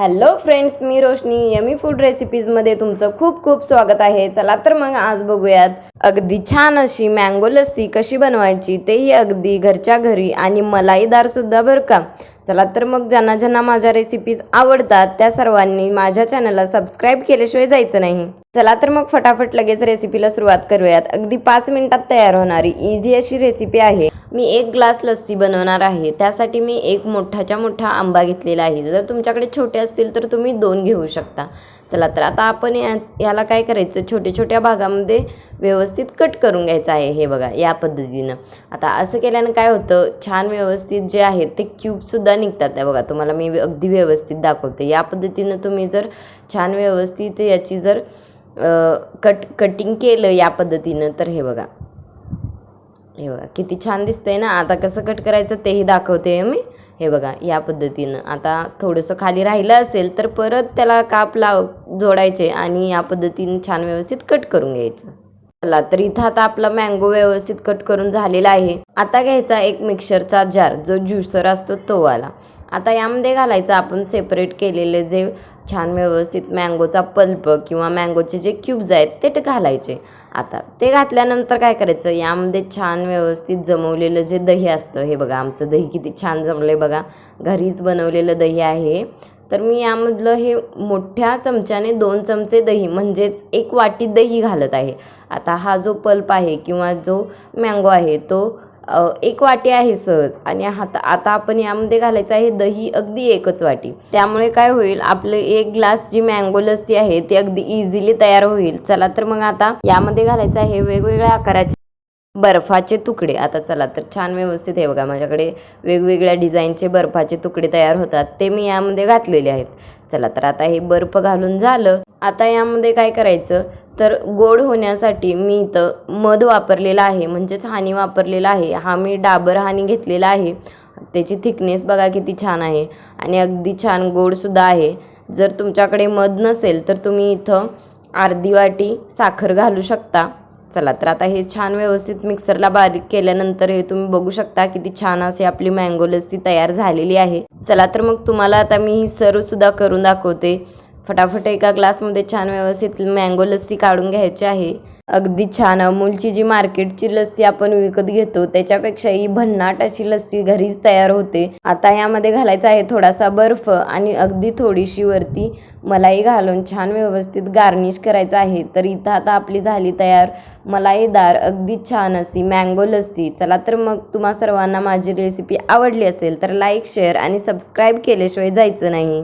Hello friends मी Roshni. Yummy food रेसिपीजमध्ये तुमचं खूप खूप स्वागत आहे. चला तर मग आज बघूयात. अगदी छान अशी मँगो लस्सी कशी बनवायची तेही अगदी घरच्या घरी आणि मलाईदार सुद्धा बरं का. चला तर मग ज्यांना ज्यांना माझ्या रेसिपीज आवडतात त्या सर्वांनी माझ्या चॅनलला सबस्क्राईब केल्याशिवाय जायचं नाही. चला तर मग फटाफट लगेच रेसिपीला सुरुवात करूयात. अगदी पाच मिनिटात तयार होणारी इझी अशी रेसिपी आहे. मी एक ग्लास लस्सी बनवणार आहे. त्यासाठी मी एक मोठाच्या मोठा आंबा घेतलेला आहे. जर तुमच्याकडे छोटे असतील तर तुम्ही दोन घेऊ शकता. चला तर आता आपण या याला काय करायचं? छोट्या छोट्या भागामध्ये व्यवस्थित कट करून घ्यायचं आहे. हे बघा या पद्धतीनं. आता असं केल्यानं काय होतं? छान व्यवस्थित जे आहेत ते क्यूबसुद्धा निघतात. आहे बघा तुम्हाला मी अगदी व्यवस्थित दाखवते. या पद्धतीनं तुम्ही जर छान व्यवस्थित याची जर कट कटिंग केलं या पद्धतीनं तर हे बघा. हे बघा किती छान दिसतंय ना? आता कसं कट करायचं तेही दाखवते मी. हे बघा या पद्धतीनं. आता थोडंसं खाली राहिलं असेल तर परत त्याला काप लाव जोडायचे आणि या पद्धतीनं छान व्यवस्थित कट करून घ्यायचं. चला तर इथं आता आपला मँगो व्यवस्थित कट करून झालेला आहे. आता घ्यायचा एक मिक्सरचा जार जो ज्युसर असतो तो वाला. आता यामध्ये घालायचं आपण सेपरेट केलेले जे छान व्यवस्थित मँगोचा पल्प किंवा मँगोचे जे क्यूब्स आहेत ते घालायचे. आता ते घातल्यानंतर काय करायचं यामध्ये छान व्यवस्थित जमवलेलं जे दही असतं हे बघा आमचं दही किती छान जमलं आहे बघा. घरीच बनवलेलं दही आहे. तर मी यामधलं हे मोठ्या चमच्याने दोन चमचे दही म्हणजेच एक वाटी दही घालत आहे. आता हा जो पल्प आहे किंवा जो मँगो आहे तो एक वाटी आहे सहज. आणि आता आता आपण यामध्ये घालायचं आहे दही अगदी एकच वाटी. त्यामुळे काय होईल आपलं एक ग्लास जी मँगो लस्सी आहे ती अगदी इझिली तयार होईल. चला तर मग आता यामध्ये घालायचं आहे वेगवेगळ्या आकाराचे बर्फाचे तुकडे. आता चला तर छान व्यवस्थित आहे बघा माझ्याकडे वेगवेगळ्या डिझाईनचे बर्फाचे तुकडे तयार होतात. ते मी यामध्ये घातलेले आहेत. चला तर आता हे बर्फ घालून झालं. आता यामध्ये काय करायचं? तर गोड होण्यासाठी मी इथं मध वापरलेला आहे म्हणजेच हानी वापरलेला आहे. हा मी डाबर हानी घेतलेला आहे. त्याची थिकनेस बघा किती छान आहे. आणि अगदी छान गोडसुद्धा आहे. जर तुमच्याकडे मध नसेल तर तुम्ही इथं अर्धी वाटी साखर घालू शकता. चला तर आता हे छान व्यवस्थित मिक्सरला बारीक केल्यानंतर हे तुम्ही बघू शकता किती छान अशी आपली मँगो लस्सी तयार झालेली आहे. चला तर मग तुम्हाला आता मी ही सर्वसुद्धा करून दाखवते. फटाफट एका ग्लासमध्ये छान व्यवस्थित मँगो लस्सी काढून घ्यायची आहे. अगदी छान अमूलची जी मार्केटची लस्सी आपण विकत घेतो त्याच्यापेक्षाही भन्नाट अशी लस्सी घरीच तयार होते. आता यामध्ये घालायचा आहे थोडासा बर्फ आणि अगदी थोडीशी वरती मलाई घालून छान व्यवस्थित गार्निश करायचं आहे. तर इथं आता आपली झाली तयार मलाईदार अगदी छान अशी मँगो लस्सी. चला तर मग तुम्हा सर्वांना माझी रेसिपी आवडली असेल तर लाईक शेअर आणि सबस्क्राईब केल्याशिवाय जायचं नाही.